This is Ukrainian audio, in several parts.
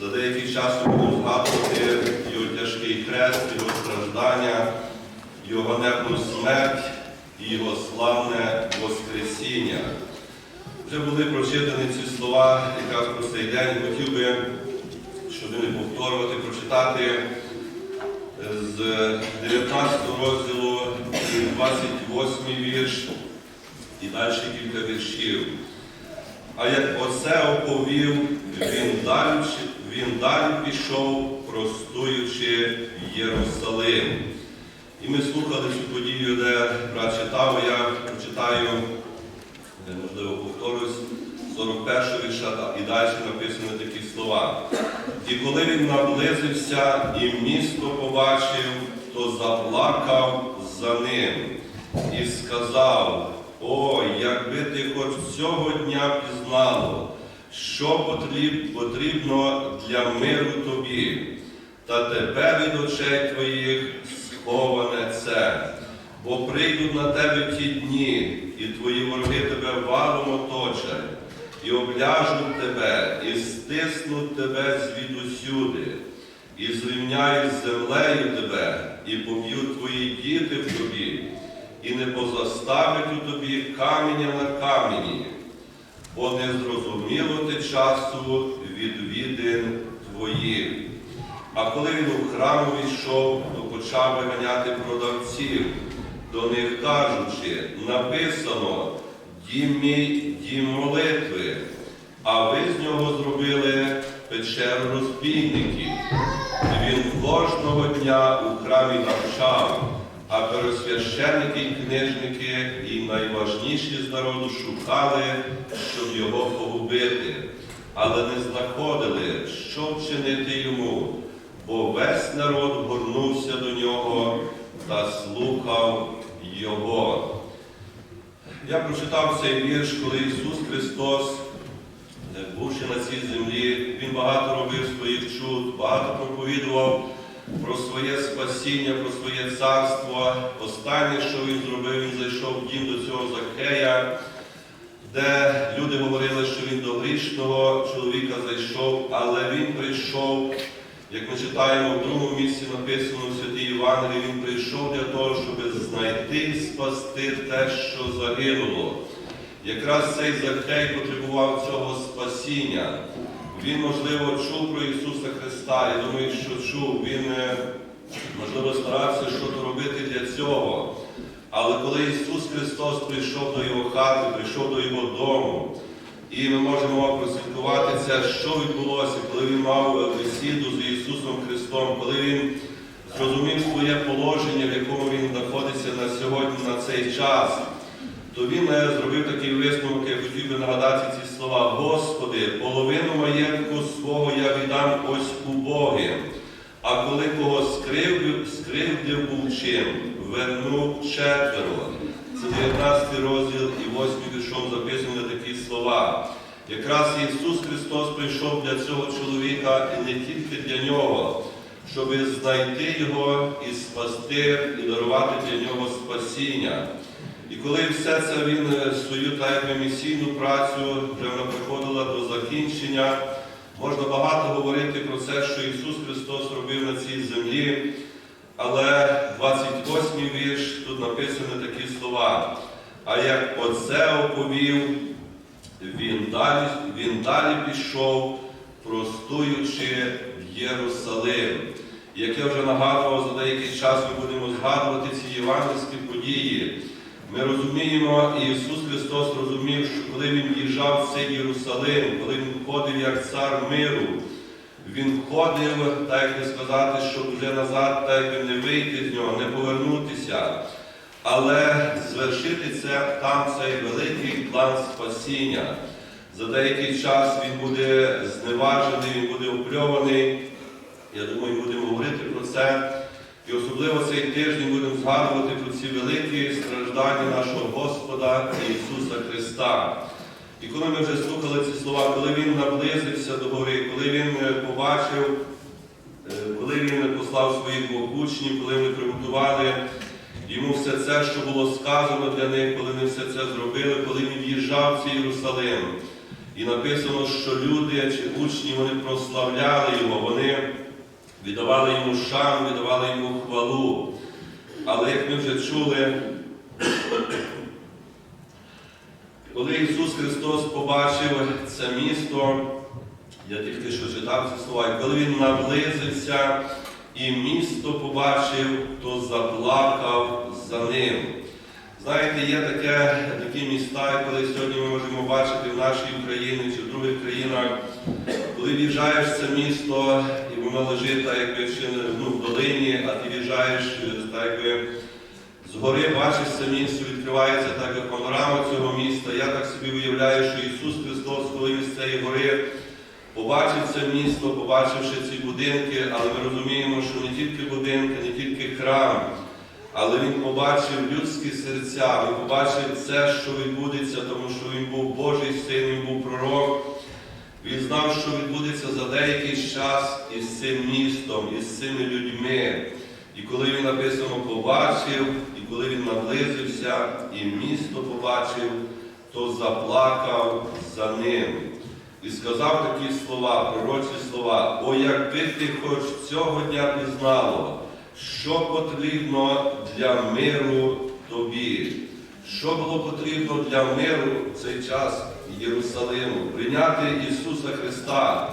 За деякий час будемо згадувати його тяжкий хрест, його страждання, його ганебну смерть і його славне Воскресіння. Вже були прочитані ці слова якраз про цей день. Хотів би, щоб не повторювати, прочитати з 19 розділу 28 вірш і далі кілька віршів. А як оце оповів, він далі, він далі пішов, простуючи Єрусалим. І ми слухали цю подію, де брат читав, я прочитаю, можливо, повторюсь, 41 вірша та- і далі написані такі слова. І коли він наблизився і місто побачив, то заплакав за ним і сказав, о, якби ти хоч цього дня пізнало, що потрібно для миру тобі, та тебе від очей твоїх сховане це. Бо прийдуть на тебе ті дні, і твої вороги тебе валом оточать, і обляжуть тебе, і стиснуть тебе звідусюди, і зрівняють землею тебе, і поб'ють твої діти в тобі, і не позаставлять у тобі каменя на камені, бо не зрозуміло ти часу відвідин твоїх. А коли він у храм війшов, то почав виганяти продавців, до них кажучи, написано дім мій, дім молитви, а ви з нього зробили печеру розбійників. І він кожного дня у храмі навчав, а первосвященники і книжники і найважніші з народу шукали, щоб його погубити, але не знаходили, що вчинити йому, бо весь народ горнувся до нього та слухав його. Я прочитав цей вірш, коли Ісус Христос, бувши на цій землі, Він багато робив своїх чуд, багато проповідував про своє спасіння, про своє царство. Останнє, що він зробив, він зайшов в дім до цього Закея, де люди говорили, що він до грішного чоловіка зайшов, але він прийшов, як ми читаємо в другому місці написано в Святій Євангелії, він прийшов для того, щоб знайти і спасти те, що загинуло. Якраз цей Захей потребував цього спасіння. Він, можливо, чув про Ісуса Христа. Я думаю, що чув. Він, е, можливо, старався щось робити для цього. Але коли Ісус Христос прийшов до Його хати, прийшов до Його дому, і ми можемо прослідкувати це, що відбулося, коли він мав бесіду з Ісусом Христом, коли він зрозумів своє положення, в якому він знаходиться на сьогодні, на цей час, то він е, зробив такий висновок, я хотів би нагадати ці слова. Господи, половину маєтку свого я віддам ось убогим, а коли кого скривдив, скривдив був чим, вернув четверо. Це 19 розділ і 8 віршом записані такі слова. Якраз Ісус Христос прийшов для цього чоловіка і не тільки для нього, щоб знайти його і спасти, і дарувати для нього спасіння. І коли все це він е, свою місійну працю вже вона приходила до закінчення, можна багато говорити про це, що Ісус Христос робив на цій землі. Але 28 й вірш тут написані такі слова. А як оце оповів, він далі, він далі пішов, простуючи в Єрусалим. Як я вже нагадував, за деякий час ми будемо згадувати ці євангельські події. Ми розуміємо, Ісус Христос розумів, що коли Він їжджав в цей Єрусалим, коли Він ходив як цар миру, Він ходив, так як не сказати, щоб вже назад так якби не вийти з нього, не повернутися, але звершити це там цей великий план спасіння. За деякий час він буде зневажений, він буде опльований. Я думаю, будемо говорити про це. І особливо цей тиждень будемо згадувати про ці великі страждання нашого Господа Ісуса Христа. І коли ми вже слухали ці слова, коли Він наблизився до гори, коли Він е, побачив, е, коли Він послав своїх двох учнів, коли вони приготували йому все це, що було сказано для них, коли вони все це зробили, коли він в'їжджав в цей Єрусалим. І написано, що люди чи учні вони прославляли його, вони віддавали йому шану, віддавали йому хвалу. Але як ми вже чули, коли Ісус Христос побачив це місто, я тільки що читав ці слова, і коли Він наблизився і місто побачив, то заплакав за ним. Знаєте, є таке, такі міста, коли сьогодні ми можемо бачити в нашій Україні чи в других країнах, коли в'їжджаєш в це місто, і воно лежить якби ну, в долині, а ти в'їжджаєш е, так, якби згори, бачиш це місто, відкривається так, як панорама цього міста. Я так собі уявляю, що Ісус Христос, коли він з цієї гори побачив це місто, побачивши ці будинки, але ми розуміємо, що не тільки будинки, не тільки храм. Але він побачив людські серця, він побачив це, що відбудеться, тому що він був Божий син, він був пророк. Він знав, що відбудеться за деякий час із цим містом, із цими людьми. І коли він написано побачив, і коли він наблизився, і місто побачив, то заплакав за ним. І сказав такі слова, пророчі слова, о, якби ти хоч цього дня пізнало, що потрібно для миру тобі. Що було потрібно для миру в цей час Єрусалиму? Прийняти Ісуса Христа,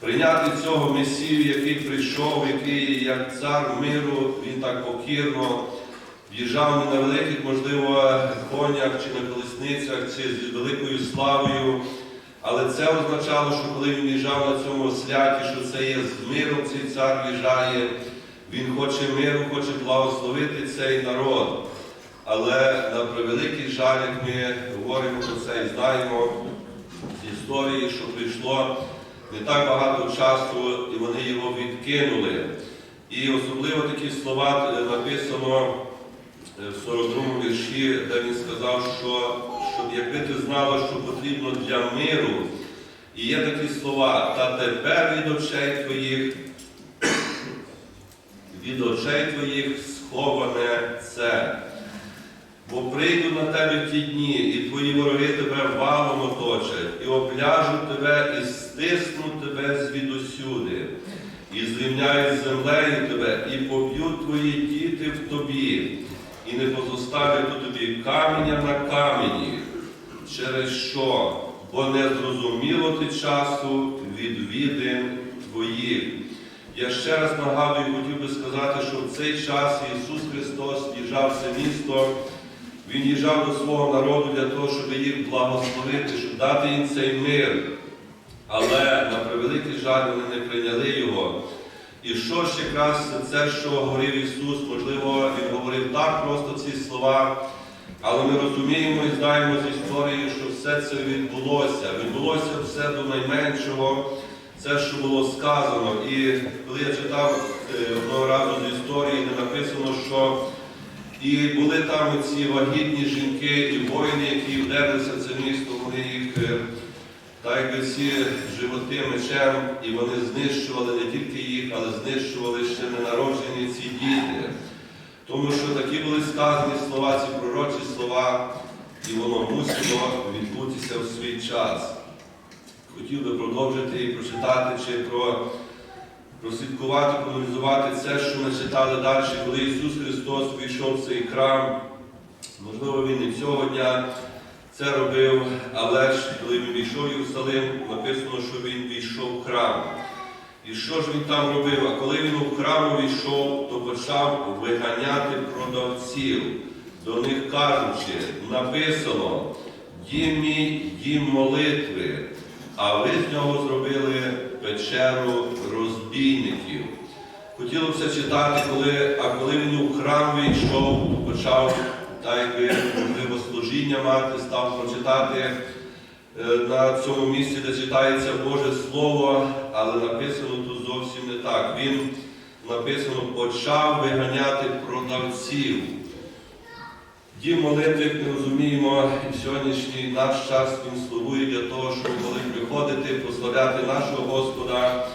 прийняти цього Месію, який прийшов, який як цар миру, Він так покірно в'їжджав на великих, можливо, конях чи на колесницях, чи з великою славою. Але це означало, що коли він в'їжджав на цьому святі, що це є з миром цей цар в'їжджає, він хоче миру, хоче благословити цей народ. Але на превеликий жаль, як ми говоримо про це і знаємо з історії, що прийшло не так багато часу, і вони його відкинули. І особливо такі слова е, написано е, в 42-му вірші, де він сказав, що щоб якби ти знала, що потрібно для миру. І є такі слова, та тепер від очей твоїх, від очей твоїх сховане це. Бо прийду на тебе ті дні, і твої вороги тебе валом оточать, і обляжуть тебе, і стиснуть тебе звідусюди, і зрівняють з землею тебе, і поб'ють твої діти в тобі, і не позоставлять у тобі каменя на камені, через що, бо не зрозуміло ти часу відвідин твоїх. Я ще раз нагадую, хотів би сказати, що в цей час Ісус Христос їжджав це місто. Він їжджав до свого народу для того, щоб їх благословити, щоб дати їм цей мир. Але на превеликий жаль вони не прийняли його. І що ж якраз це, що говорив Ісус, можливо, Він говорив так просто ці слова, але ми розуміємо і знаємо з історії, що все це відбулося. Відбулося все до найменшого, це, що було сказано. І коли я читав е, одного разу з історії, де написано, що і були там ці вагітні жінки і воїни, які вдерлися в це місто, вони їх, е, так якби ці животи мечем, і вони знищували не тільки їх, але знищували ще ненароджені ці діти. Тому що такі були сказані слова, ці пророчі слова, і воно мусило відбутися в свій час. Хотів би продовжити і прочитати чи про прослідкувати, проаналізувати це, що ми читали далі, коли Ісус Христос війшов в цей храм. Можливо, Він і цього дня це робив, але ж коли він війшов в Єрусалим, написано, що Він війшов в храм. І що ж він там робив? А коли він у храму війшов, то почав виганяти продавців, до них кажучи, написано, дім мій, дім молитви, а ви з нього зробили печеру розбійників. Хотілося читати, коли, а коли він у храм війшов, почав так якби, мати, став прочитати е, на цьому місці, де читається Боже Слово, але написано тут зовсім не так. Він написано почав виганяти продавців. Дім молитви, як ми розуміємо, і сьогоднішній наш час він слугує для того, щоб коли приходити, прославляти нашого Господа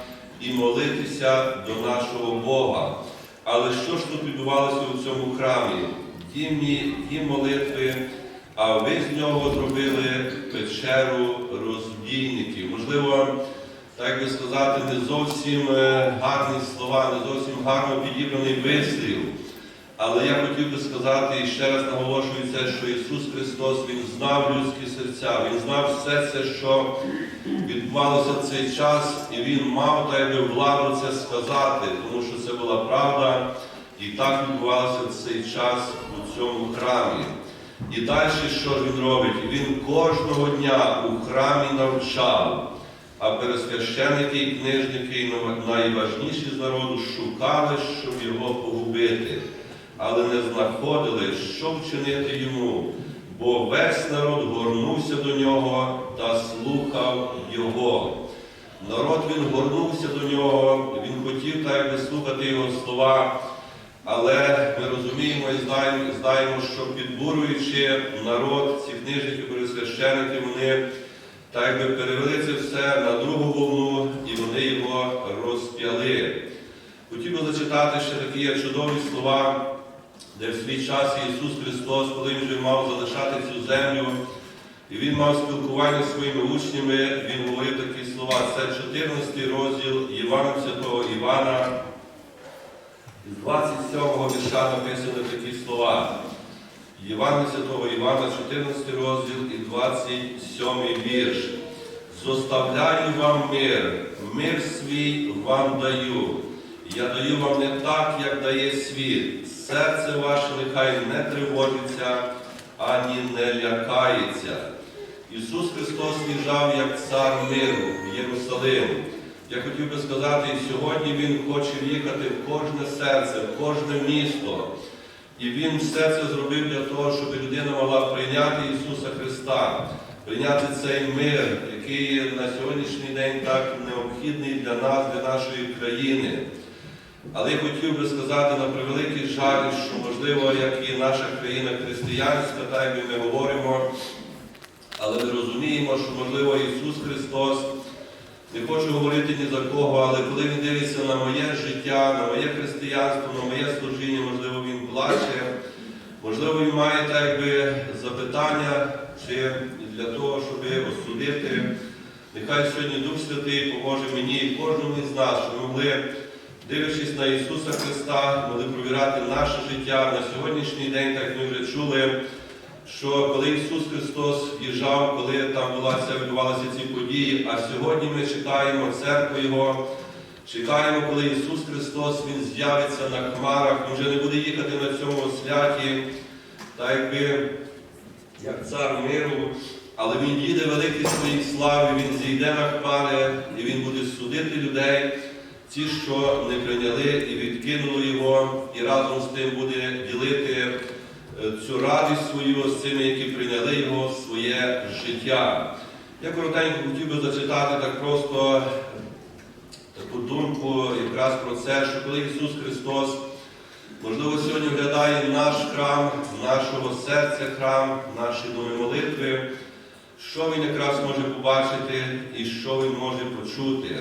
і молитися до нашого Бога. Але що ж тут відбувалося у цьому храмі? Дім, мій- дім молитви, а ви з нього зробили печеру розбійників. Можливо, так би сказати, не зовсім е, гарні слова, не зовсім гарно підібраний вислів. Але я хотів би сказати і ще раз наголошую це, що Ісус Христос Він знав людські серця, Він знав все це, що відбувалося в цей час, і Він мав та якби владу це сказати, тому що це була правда, і так відбувалося в цей час у цьому храмі. І далі що ж він робить? Він кожного дня у храмі навчав, а пересвященники і книжники, і найважніші з народу, шукали, щоб його погубити, але не знаходили, що вчинити йому, бо весь народ горнувся до нього та слухав його. Народ він горнувся до нього, він хотів так якби слухати його слова. Але ми розуміємо і знаємо, знаємо, що підбурюючи народ, ці книжники, пересвященники, вони так якби перевели це все на другу волну і вони його розп'яли. Хотів би зачитати ще такі чудові слова, де в свій час Ісус Христос, коли Він вже мав залишати цю землю, і Він мав спілкування зі своїми учнями, Він говорив такі слова. Це 14 розділ Івана Святого Івана. З 27-го вірша написано такі слова. Євангелія Святого Івана, 14 розділ і 27 вірш. Зоставляю вам мир, мир свій вам даю. Я даю вам не так, як дає світ. Серце ваше нехай не тривожиться, ані не лякається. Ісус Христос в'їжджав як цар миру в Єрусалим. Я хотів би сказати, і сьогодні Він хоче в'їхати в кожне серце, в кожне місто. І Він все це зробив для того, щоб людина могла прийняти Ісуса Христа, прийняти цей мир, який на сьогоднішній день так необхідний для нас, для нашої країни. Але я хотів би сказати на превеликий жаль, що можливо, як і наша країна християнська, так як ми говоримо, але ми розуміємо, що можливо Ісус Христос. Не хочу говорити ні за кого, але коли він дивиться на моє життя, на моє християнство, на моє служіння, можливо, він плаче, можливо, він має так якби запитання, чи для того, щоб осудити. Нехай сьогодні Дух Святий поможе мені і кожному із нас, щоб ми могли, дивлячись на Ісуса Христа, могли провіряти наше життя на сьогоднішній день, так ми вже чули що коли Ісус Христос в'їжджав, коли там була ця відбувалися ці події, а сьогодні ми чекаємо церкву Його, чекаємо, коли Ісус Христос Він з'явиться на хмарах, Він вже не буде їхати на цьому святі, так якби як цар миру, але Він їде великий своїй славі, Він зійде на хмари і Він буде судити людей. Ті, що не прийняли і відкинули його, і разом з тим буде ділити е, цю радість свою з цими, які прийняли його своє життя. Я коротенько хотів би зачитати так просто таку думку якраз про це, що коли Ісус Христос, можливо, сьогодні глядає наш храм, нашого серця храм, наші доми молитви, що Він якраз може побачити і що Він може почути.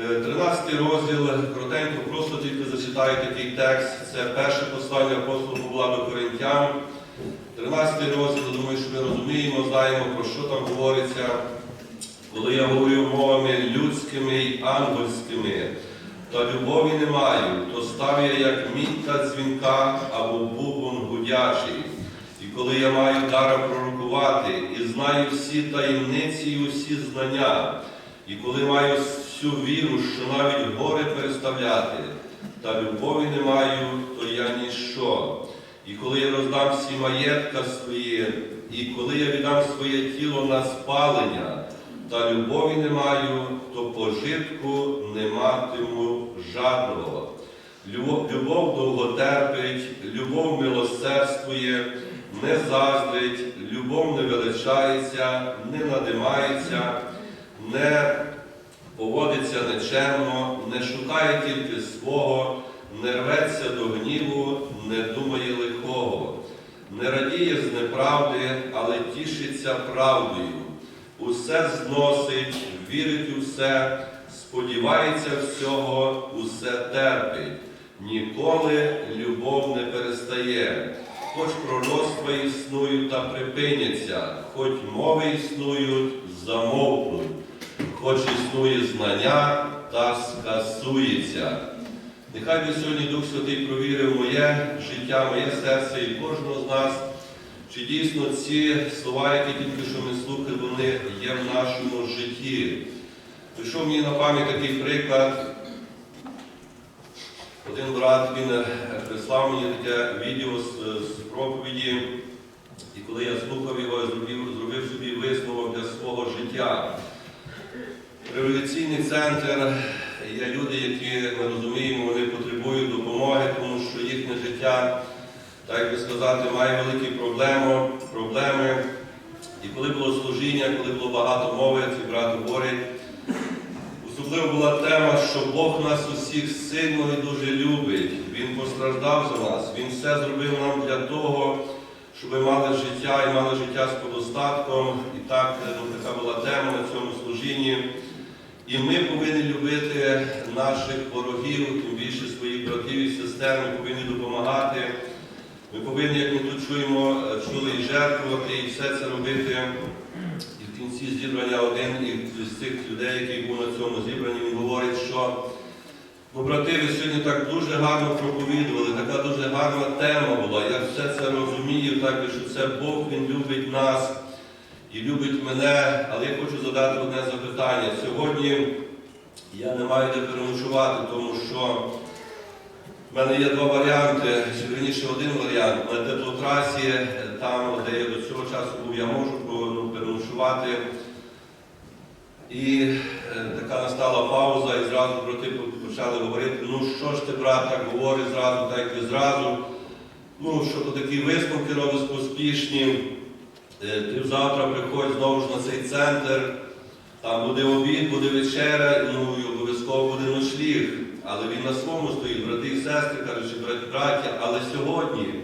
Е, 13 розділ, коротенько, просто тільки зачитаю такий текст. Це перше послання апостола Павла до Коринтян. 13 розділ, думаю, що ми розуміємо, знаємо, про що там говориться. Коли я говорю мовами людськими й ангельськими, та любові не маю, то став я як мітка дзвінка або бубон гудячий. І коли я маю дара пророкувати, і знаю всі таємниці і усі знання, і коли маю всю віру, що навіть гори переставляти, та любові не маю, то я ніщо. І коли я роздам всі маєтка свої, і коли я віддам своє тіло на спалення, та любові не маю, то пожитку не матиму жадного. Любов довго терпить, любов милосердствує, не заздрить, любов не величається, не надимається, не поводиться нечемно, не шукає тільки свого, не рветься до гніву, не думає лихого, не радіє з неправди, але тішиться правдою. Усе зносить, вірить у все, сподівається всього, усе терпить. Ніколи любов не перестає. хоч пророцтва існують та припиняться, хоч мови існують, замовкнуть, хоч існує знання та скасується. Нехай би сьогодні Дух Святий провірив моє життя, моє серце і кожного з нас, чи дійсно ці слова, які тільки що ми слухали, вони є в нашому житті. Прийшов мені на пам'ять такий приклад. Один брат він е, прислав мені таке відео з, з проповіді, і коли я слухав його, я зробив, зробив собі висновок для свого життя. Революційний центр є люди, які ми розуміємо, вони потребують допомоги, тому що їхнє життя, так би сказати, має великі проблеми. проблеми. І коли було служіння, коли було багато мови, ці брат говорить, Особливо була тема, що Бог нас усіх сильно і дуже любить. Він постраждав за нас, Він все зробив нам для того, щоб ми мали життя і мали життя з подостатком. І так, ну, така була тема на цьому служінні. І ми повинні любити наших ворогів, тим більше своїх братів і сестер, ми повинні допомагати. Ми повинні, як ми тут чуємо, чули і жертвувати, і все це робити. І в кінці зібрання один із цих людей, який був на цьому зібранні, він говорить, що ну, брати, ви сьогодні так дуже гарно проповідували, така дуже гарна тема була. Я все це розумію, так, що це Бог, Він любить нас і любить мене. Але я хочу задати одне запитання. Сьогодні я не маю де переночувати, тому що в мене є два варіанти, чи верніше один варіант. На теплотрасі, там, де я до цього часу був, я можу ну, переночувати. І е, така настала пауза, і зразу брати почали говорити, ну що ж ти, брат, так говориш зразу, так і зразу. Ну, що то такі висновки робиш поспішні. Е, Ти завтра приходь знову ж на цей центр, там буде обід, буде вечеря, ну і обов'язково буде ночліг. Але він на своєму стоїть, брати і сестри, кажуть, брати, браття, але сьогодні,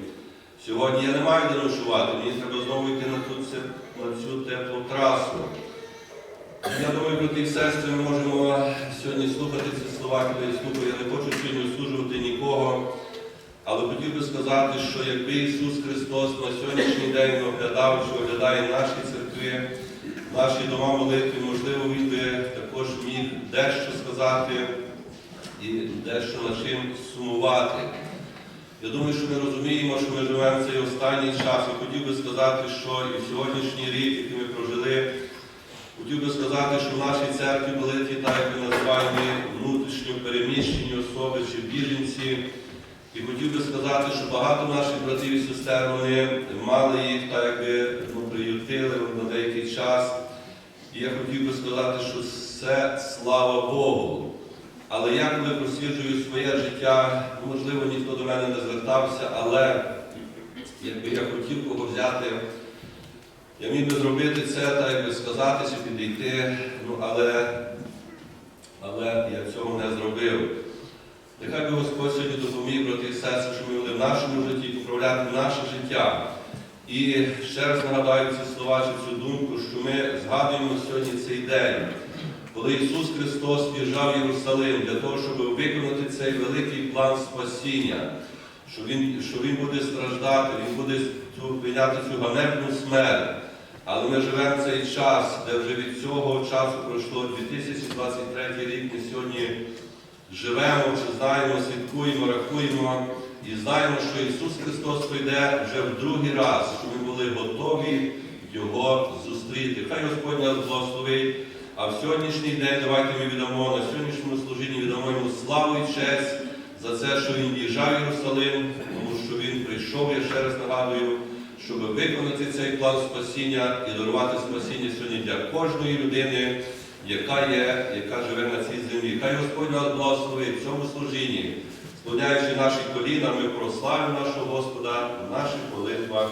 сьогодні я не маю де ночувати, мені треба знову йти на, ту, на цю теплу трасу. Я думаю, брати і сестри, ми можемо сьогодні слухати ці слова, коли я слухаю. Я не хочу сьогодні осуджувати нікого. Але хотів би сказати, що якби Ісус Христос на сьогоднішній день оглядав чи оглядає наші церкви, наші дома молитви, можливо, Він би також міг дещо сказати і дещо над чим сумувати. Я думаю, що ми розуміємо, що ми живемо в цей останній час. І хотів би сказати, що і в сьогоднішній рік, який ми прожили, хотів би сказати, що в нашій церкві були ті, так як ми називаємо внутрішньо переміщені особи чи біженці. І хотів би сказати, що багато наших братів і сестер вони мали їх так якби ну, приютили на деякий час. І я хотів би сказати, що все слава Богу. Але я коли просліджую своє життя, ну, можливо, ніхто до мене не звертався, але якби я хотів кого взяти, я міг би зробити це, так якби сказати чи підійти, ну, але, але я цього не зробив. Нехай би Господь сьогодні допоміг, брати і сестри, що ми могли в нашому житті поправляти наше життя. І ще раз нагадаю ці слова чи цю думку, що ми згадуємо сьогодні цей день, коли Ісус Христос в'їжджав в Єрусалим для того, щоб виконати цей великий план спасіння, що Він, що він буде страждати, Він буде цю, прийняти цю ганебну смерть. Але ми живемо в цей час, де вже від цього часу пройшло 2023 рік. Ми сьогодні живемо, чи знаємо, слідкуємо, рахуємо і знаємо, що Ісус Христос прийде вже в другий раз, щоб ми були готові Його зустріти. Хай Господь нас благословить. А в сьогоднішній день давайте ми віддамо на сьогоднішньому служінні віддамо йому славу і честь за це, що він їжджав в Єрусалим, тому що він прийшов, я ще раз нагадую, щоб виконати цей план спасіння і дарувати спасіння сьогодні для кожної людини, яка є, яка живе на цій землі. Хай Господь нас благословить в цьому служінні, склоняючи наші коліна, ми прославимо нашого Господа в наших молитвах.